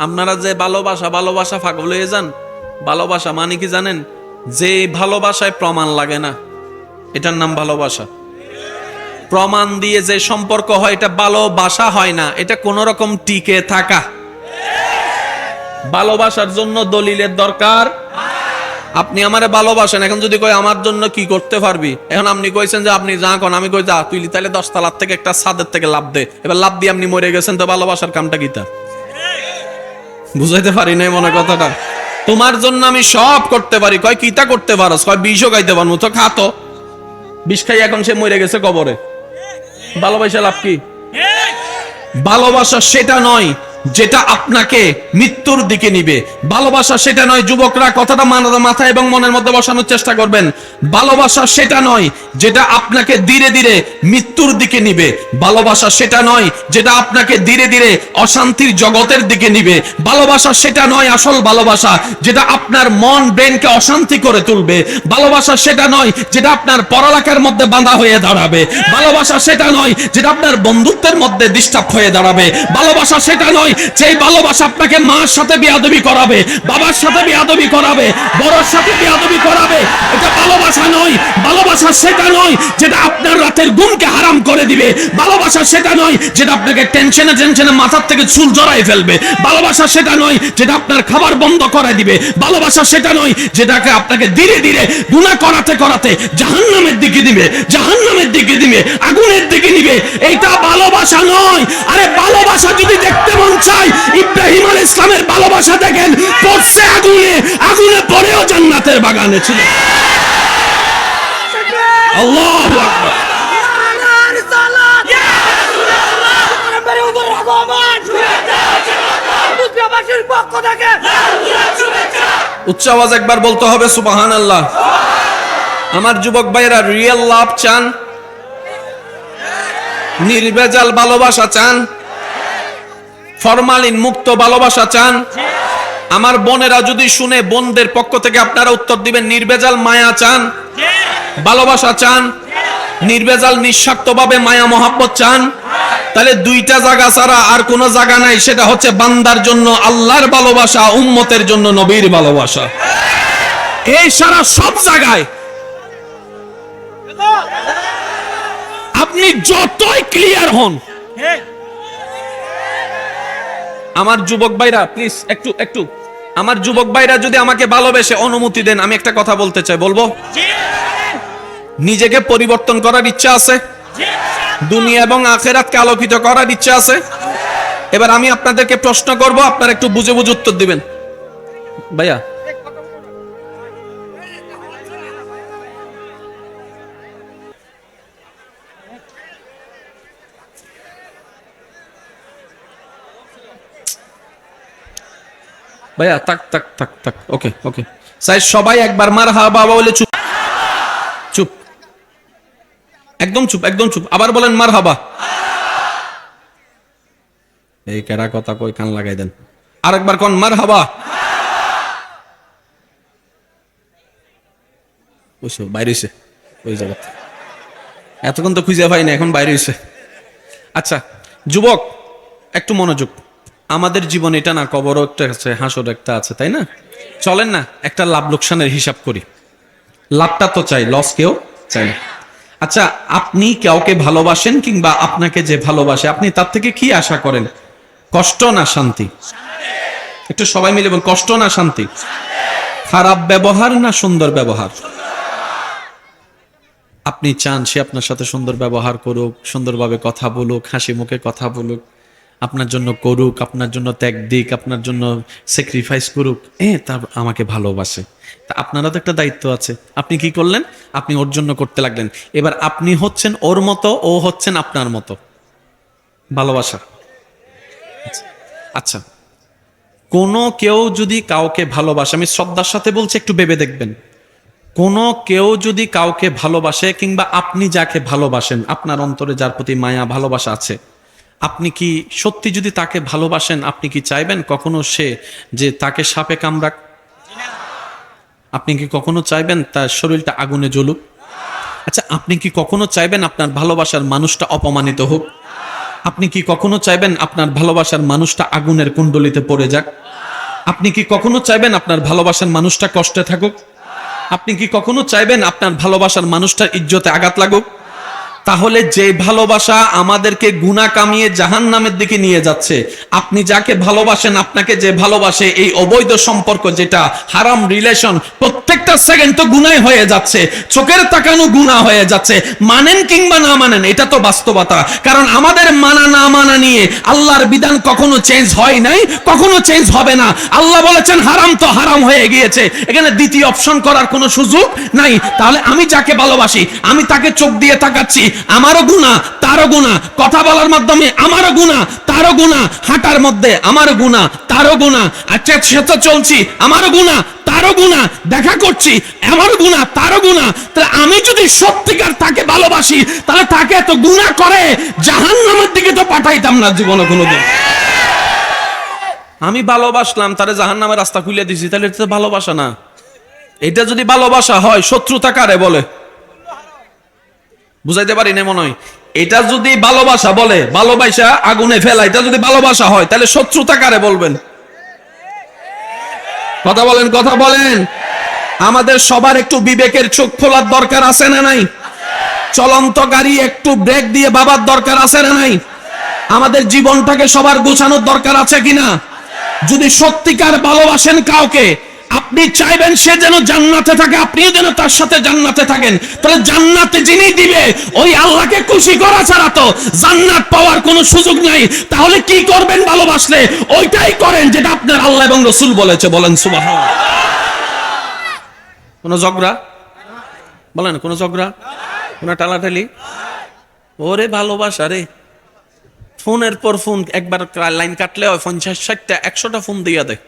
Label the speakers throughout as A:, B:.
A: আপনারা যে ভালোবাসা ভালোবাসা পাগল হয়ে যান, ভালোবাসা মানে কি জানেন? যে ভালোবাসায় প্রমাণ লাগে না। এটার নাম ভালোবাসা। প্রমাণ দিয়ে যে সম্পর্ক হয়, এটা ভালোবাসা হয় না। এটা কোন রকম টিকে থাকা। ভালোবাসার জন্য দলিলের দরকার। আপনি আমারে ভালোবাসেন, এখন যদি কই আমার জন্য কি করতে পারবি? এখন আপনি কইছেন যে, আপনি যা কোন, আমি কই, যা, তুই তাহলে দশ তালার থেকে একটা ছাদের থেকে লাভ দে। এবার লাভ দিয়ে আপনি মরে গেছেন, তো ভালোবাসার কামটা কি গীতা বুঝাইতে পারি নাই মনে কথাটা। তোমার জন্য আমি সব করতে পারি। কয় কিতা করতে পারো কয়, বিষও খাইতে পারব তো খাতো বিষ খাই এখন সে মরে গেছে কবরে। ভালোবাসা লাভ কি? ভালোবাসা সেটা নয়। যেটা আপনাকে মৃত্যুর দিকে নিবে। ভালোবাসা সেটা নয়, যুবকরা কথাটা মাথা এবং মনের মধ্যে বসানোর চেষ্টা করবেন। ভালোবাসা সেটা নয়, যেটা আপনাকে ধীরে ধীরে মৃত্যুর দিকে নিবে। ভালোবাসা সেটা নয়, যেটা আপনাকে ধীরে ধীরে অশান্তির জগতের দিকে নিবে। ভালোবাসা সেটা নয়, আসল ভালোবাসা, যেটা আপনার মন, ব্রেনকে অশান্তি করে তুলবে। ভালোবাসা সেটা নয়, যেটা আপনার পড়ালেখার মধ্যে বাঁধা হয়ে দাঁড়াবে। ভালোবাসা সেটা নয়, যেটা আপনার বন্ধুত্বের মধ্যে ডিস্টার্ব হয়ে দাঁড়াবে। ভালোবাসা সেটা নয় যেই ভালোবাসা আপনাকে মার সাথে বিয়াদবি করাবে, বাবার সাথে বিয়াদবি করাবে, বড়র সাথে বিয়াদবি করাবে, এটা ভালোবাসা নয়, ভালোবাসা সেটা নয় যেটা আপনার রাতের ঘুমকে হারাম করে দিবে। ভালোবাসা সেটা নয় যেটা আপনাকে টেনশনে টেনশনে মাথার থেকে চুল জড়াই ফেলবে। ভালোবাসা সেটা নয় যেটা আপনার খাবার বন্ধ করে দিবে। ভালোবাসা সেটা নয় যেটাকে আপনাকে ধীরে ধীরে গুণা করাতে করাতে জাহান্নামের দিকে দিবে, জাহান্নামের দিকে দিবে, আগুনের দিকে নিবে। এইটা ভালোবাসা নয়। আরে ভালোবাসা দেখেন, পড়ছে আগুনে আগুনে পড়েও জান্নাতের বাগানে ছিল। উচ্চ আওয়াজ একবার বলতে হবে সুবাহান আল্লাহ আমার যুবক ভাইরা রিয়েল লাভ চান? নির্ভেজাল ভালোবাসা চান? ফরমালিন মুক্ত ভালোবাসা চান? আমার বোনেরা যদি শুনে বোনদের পক্ষ থেকে আপনারা উত্তর দিবেন নির্ভেজাল মায়া চান ভালোবাসা চান নির্ভেজাল নিঃস্বার্থভাবে মায়া মহাব্বত চান তাহলে দুইটা জায়গা ছাড়া আর কোনো জায়গা নাই সেটা হচ্ছে বান্দার জন্য আল্লাহর ভালোবাসা উম্মতের জন্য নবীর ভালোবাসা। এই সারা সব জায়গায় আপনি যতই ক্লিয়ার হন আমার যুবক ভাইরা প্লিজ একটু একটু। আমার যুবক ভাইরা যদি আমাকে ভালোবেসে অনুমতি দেন আমি একটা কথা বলতে চাই বলব? নিজেকে পরিবর্তন করার ইচ্ছা আছে? দুনিয়া এবং আখেরাতকে আলোকিত করার ইচ্ছা আছে? এবার আমি আপনাদেরকে প্রশ্ন করব আপনারা একটু বুঝে বুঝে উত্তর দিবেন। ভাইয়া ভাইয়া তাক তাক তাক তাক ওকে ওকে। সাই সবাই একবার মার হা বাবা বলে চুপ। চুপ। একদম চুপ একদম চুপ। আবার বলেন মার হাবা এই কেরা কথা কই, কান লাগাই দেন। আরেকবার কোন, মার হাবা বুঝছ বাইরে হইছে ওই জায়গা এতক্ষণ তো খুঁজে পাই না এখন বাইরে হইছে আচ্ছা যুবক, একটু মনোযোগ। আমাদের জীবন এটা না, কবরও একটা আছে, হাসর একটা আছে, তাই না? চলেন না, একটা লাভ লোকসানের হিসাব করি। লাভটা তো চাই লস কেউ চাই না। আচ্ছা আপনি কাউকে ভালোবাসেন কিংবা আপনাকে যে ভালোবাসে, আপনি তার থেকে কি আশা করেন? কষ্ট না শান্তি? একটু সবাই মিলে কষ্ট না শান্তি? খারাপ ব্যবহার না সুন্দর ব্যবহার? আপনি চান সে আপনার সাথে সুন্দর ব্যবহার করুক, সুন্দরভাবে কথা বলুক, হাসি মুখে কথা বলুক। আপনার জন্য করুক, আপনার জন্য ত্যাগ দিক, আপনার জন্য স্যাক্রিফাইস করুক, এ তার আমাকে ভালোবাসে। তা আপনারা তো একটা দায়িত্ব আছে। আপনি কি করলেন? আপনি ওর জন্য করতে লাগলেন। এবার আপনি হচ্ছেন ওর মতো, ও হচ্ছেন আপনার মতো। ভালোবাসা। আচ্ছা। আচ্ছা। কোনো কেউ যদি কাউকে ভালোবাসে, আমি শ্রদ্ধার সাথে বলছি, একটু ভেবে দেখবেন। কোনো কেউ যদি কাউকে ভালোবাসে, কিংবা আপনি যাকে ভালোবাসেন, আপনার অন্তরে যার প্রতি মায়া, ভালোবাসা আছে আপনি কি সত্যি যদি তাকে ভালোবাসেন, আপনি কি চাইবেন কখনো সে যে তাকে সাপে কামড়াক? আপনি কি কখনো চাইবেন তার শরীরটা আগুনে জ্বলুক? আচ্ছা আপনি কি কখনো চাইবেন আপনার ভালোবাসার মানুষটা অপমানিত হোক? আপনি কি কখনো চাইবেন আপনার ভালোবাসার মানুষটা আগুনের কুণ্ডলিতে পড়ে যাক? আপনি কি কখনো চাইবেন আপনার ভালোবাসার মানুষটা কষ্টে থাকুক? আপনি কি কখনো চাইবেন আপনার ভালোবাসার মানুষটার ইজ্জতে আঘাত লাগুক? তাহলে যে ভালোবাসা আমাদেরকে গুণা কামিয়ে জাহান নামের দিকে নিয়ে যাচ্ছে, আপনি যাকে ভালোবাসেন আপনাকে যে ভালোবাসে, এই অবৈধ সম্পর্ক যেটা হারাম রিলেশন প্রত্যেকটা সেকেন্ড তো গুনাই হয়ে যাচ্ছে, চোখের তাকানো গুণা হয়ে যাচ্ছে, মানেন কিংবা না মানেন, এটা তো বাস্তবতা। কারণ আমাদের মানা না মানা নিয়ে আল্লাহর বিধান কখনো চেঞ্জ হয় নাই, কখনো চেঞ্জ হবে না। আল্লাহ বলেছেন, হারাম তো হারাম হয়ে গিয়েছে। এখানে দ্বিতীয় অপশন করার কোনো সুযোগ নাই। তাহলে আমি যাকে ভালোবাসি, আমি তাকে চোখ দিয়ে তাকাচ্ছি আমারও গুণা তারও গুণা কথা বলার মাধ্যমে আমারও গুণা তারও গুণা হাঁটার মধ্যে আমারও গুণা তারও গুণা আচ্ছা সেটা চলছি, আমারও গুণা তারও গুণা দেখা করছি, আমারও গুণা তারও গুণা তাহলে আমি যদি সত্যিকার তাকে ভালোবাসি, তাহলে তাকে এত গুণা করে জাহান নামের দিকে তো পাঠাইতাম না জীবনে কোনোদিন। আমি ভালোবাসলাম, তারে জাহান নামের রাস্তা খুলে দিছি, তাহলে এটা তো ভালোবাসা না। এটা যদি ভালোবাসা হয়, শত্রুতা কারে বলে? বুঝাইতে পারি না মনে হয়। এটা যদি ভালোবাসা বলে, ভালোবাসা আগুনে ফেলা এটা যদি ভালোবাসা হয়, তাহলে শত্রুতা কারে বলবেন? কথা বলেন কথা বলেন। আমাদের সবার একটু বিবেকের চোখ খোলার দরকার আছে না নাই? চলন্ত গাড়ি একটু ব্রেক দিয়ে বাবার দরকার আছে না নাই? আমাদের জীবনটাকে সবার গোছানোর দরকার আছে কিনা? যদি সত্যিকার ভালোবাসেন কাউকে আপনি চাইবেন সে যেন জান্নাতে থাকে, আপনিও যেন তার সাথে জান্নাতে থাকেন। তাহলে জান্নাতে যিনি দিবে, ওই আল্লাহকে খুশি করা ছাড়া তো জান্নাত পাওয়ার কোনো সুযোগ নাই। তাহলে কি করবেন ভালোবাসলে? ওইটাই করেন যেটা আপনার আল্লাহ এবং রসুল বলেছে। বলেন সুবাহ কোন ঝগড়া? বলেন, কোন ঝগড়া? কোন টালাটালি ওরে ভালোবাসা রে। ফোনের পর ফোন, একবার লাইন কাটলে হয়, পঞ্চাশ ষাটটা, একশোটা ফোন দিয়া দেয়।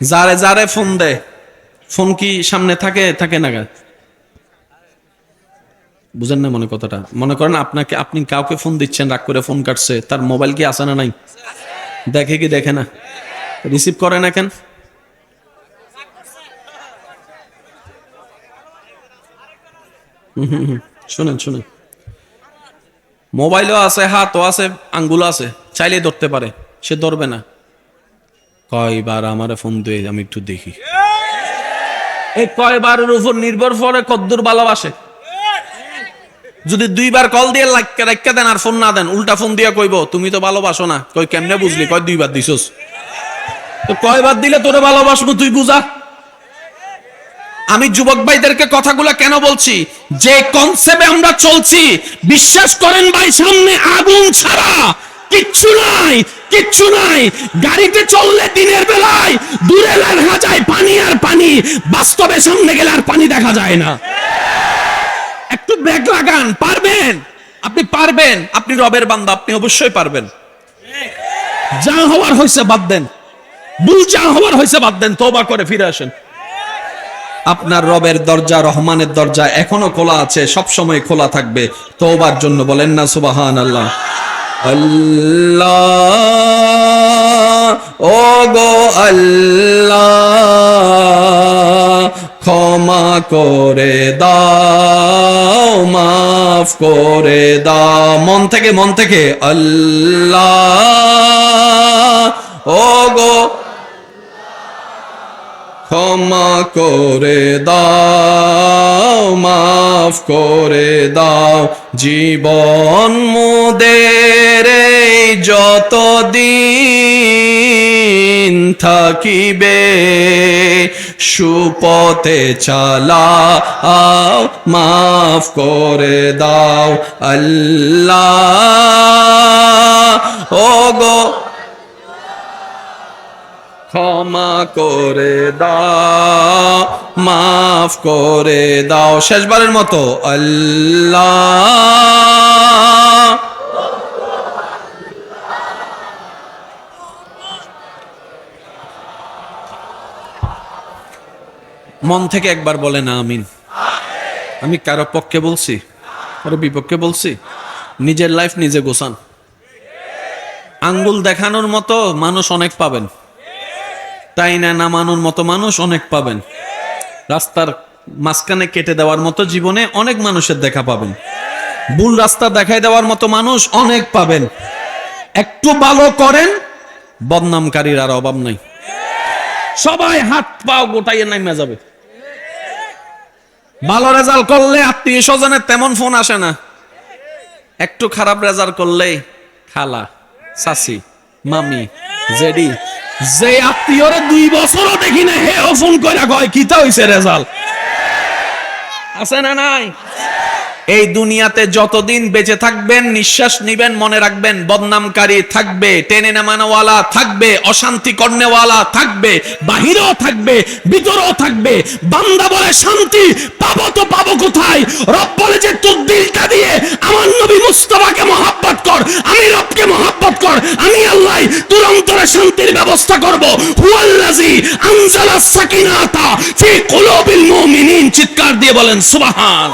A: যারে যারে ফোন দেয়, ফোন কি সামনে থাকে থাকে না? বুঝেন না মনে কথাটা। মনে করেন আপনাকে, আপনি কাউকে ফোন দিচ্ছেন, রাগ করে ফোন কাটছে, তার মোবাইল কি আসে না নাই? দেখে কি দেখে না? রিসিভ করে না কেন। শুনেন শুনেন। মোবাইলও আছে, হাতও আছে, আঙ্গুলও আছে চাইলে ধরতে পারে, সে ধরবে না। কয়বার আমার ফোন দিয়ে আমি একটু দেখি। এই কয়বারের উপর নির্ভর করে কদ্দুর ভালোবাসে। যদি দুইবার কল দিয়ে লাইকা রাইকা দেন আর ফোন না দেন, উল্টা ফোন দিয়ে কইব, তুমি তো ভালোবাসো না। কই কেমনে বুঝলি? কয়, দুইবার দিছস। তো কয়বার দিলে তোরে ভালোবাসবো তুই বুঝা? আমি যুবক ভাইদেরকে কথাগুলো কেন বলছি? যে কনসেপ্টে আমরা চলছি, বিশ্বাস করেন ভাই সামনে আগুন ছাড়া কিচ্ছু নাই। কিচ্ছু নাই। গাড়িতে চললে দিনের বেলায় দূরে দেখা যায় পানি আর পানি। বাস্তবে সামনে গেলে আর পানি দেখা যায় না। একটু ব্রেক লাগান, পারবেন? আপনি পারবেন, আপনি রবের বান্দা, আপনি অবশ্যই পারবেন। যা হওয়ার হয়েছে বাদ দেন। ভুল যা হওয়ার হয়েছে বাদ দেন তোবা করে ফিরে আসেন। আপনার রবের দরজা, রহমানের দরজা এখনও খোলা আছে সব সময় খোলা থাকবে। তোবার জন্য বলেন না সুবাহান আল্লাহ আল্লাহ ও গো আল্লাহ, ক্ষমা করে দাও, মাফ করে দাও। মন থেকে মন থেকে আল্লাহ ও গো ক্ষমা করে দাও, মাফ করে দাও। জীবন মুদের যত দিন থাকিবে, সুপথে চালাও, মাফ করে দাও। আল্লাহ ও গো ক্ষমা করে দাও, মাফ করে দাও। শেষবারের মতো, আল্লাহ। মন থেকে একবার বলে না আমিন। আমি কারও পক্ষে বলছি, কারও বিপক্ষে বলছি, নিজের লাইফ নিজে গোছান। আঙ্গুল দেখানোর মতো মানুষ অনেক পাবেন। তাই না নামানোর মতো মানুষ অনেক পাবেন। রাস্তার মাঝখানে কেটে দেওয়ার মতো জীবনে অনেক মানুষের দেখা পাবেন। ভুল রাস্তা দেখাই দেওয়ার মতো মানুষ অনেক পাবেন। একটু ভালো করেন, বদনামকারীর আর অভাব নাই। সবাই হাত পাও গোটাইয়ে নাইমা যাবে। ভালো রেজাল্ট করলে আত্মীয় স্বজনের তেমন ফোন আসে না। একটু খারাপ রেজাল্ট করলে খালা সাসি মামি, জেডি যে আত্মীয়রে দুই বছরও দেখি না হে ফোন করে কয়, কিতা হইছে রেজাল্ট আছে না নাই? এই দুনিয়াতে যতদিন বেঁচে থাকবেন, নিঃশ্বাস নিবেন, মনে রাখবেন, বদনামকারী থাকবে, টেনে নামানোওয়ালা থাকবে, অশান্তি কর্নেওয়ালা থাকবে, বাহিরেও থাকবে, ভিতরেও থাকবে, বান্দা বলে শান্তি, পাবো তো পাবো কোথায়? রব বলে যে, তোর দিলটা দিয়ে আমার নবী মুস্তফাকে মহাব্বত কর, আমি রবকে মহাব্বত কর, আমি আল্লাহ তোর অন্তরে শান্তির ব্যবস্থা করব। হুয়াল্লাজি আনজালা সাকিনাতা ফি কুলুবিল মুমিনিন, চিৎকার দিয়ে বলেন, সুবহান